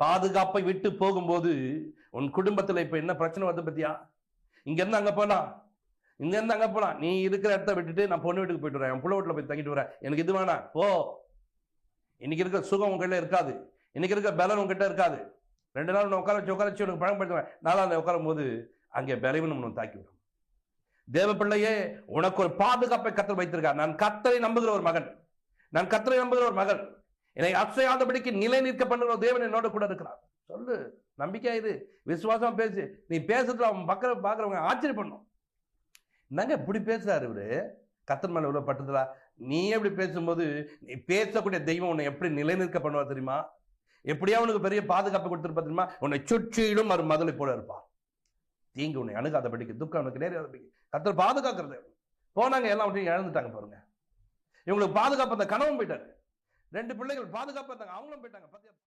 பாதுகாப்பை விட்டு போகும்போது உன் குடும்பத்தில் இப்போ என்ன பிரச்சனை வருது பத்தியா? இங்கேருந்து அங்கே போகலாம் இங்கேருந்து அங்கே போகலாம் நீ இருக்கிற இடத்த விட்டுட்டு நான் பொண்ணு வீட்டுக்கு போயிட்டு வரேன். என் புள்ள வீட்டில் போய் தங்கிட்டு வரேன். எனக்கு இது வேணாம். போ. இன்னைக்கு இருக்க சுகம் உங்ககிட்ட இருக்காது. இன்னைக்கு இருக்கிற பலன் உங்ககிட்ட இருக்காது. ரெண்டு நாள் உன்னை உட்கார வச்சு உட்கார வச்சு உனக்கு பழக்கப்படுத்துவேன் நாலாவது உட்காரும் போது அங்கே பலவீனம் ஒன்று தாக்கி விடும். தேவ பிள்ளையே உனக்கு ஒரு பாதுகாப்பை கத்தர் வைத்திருக்கார். நான் கத்தரை நம்புகிற ஒரு மகன். நான் கத்தரை நம்புகிற ஒரு மகன். என்னை அசையாதபடிக்கு நிலை நிற்க பண்ணுகிற தேவன் என்னோட கூட இருக்கிறார். சொல்லு நம்பிக்கை இது? விசுவாசம் பேசு. நீ பேசுறதுல அவன் பக்கம் பார்க்குறவங்க ஆச்சரியம் பண்ணும் என்னங்க இப்படி பேசுறாரு இவரு? கத்தர் மேல இவ்வளவு பட்டதுலா? நீ எப்படி பேசும்போது நீ பேசக்கூடிய தெய்வம் உன்னை எப்படி நிலைநிற்க பண்ணுவா தெரியுமா? எப்படியா உனக்கு பெரிய பாதுகாப்பு கொடுத்துருப்பா தெரியுமா? உன்னை சுற்றிலும் ஒரு மதுளை போல இருப்பார். தீங்கு உன்னை அணுகாதபடிக்கு துக்கம் உனக்கு நேராதபடிக்கு கத்தர் பாதுகாக்கிறது போனாங்க எல்லாம் அப்படியே இழந்துட்டாங்க பாருங்க. இவங்களுக்கு பாதுகாப்பு அந்த கனவும் போயிட்டாரு. ரெண்டு பிள்ளைகள் பாதுகாப்பு இருந்தாங்க. அவங்களும் போயிட்டாங்க. பார்த்தியா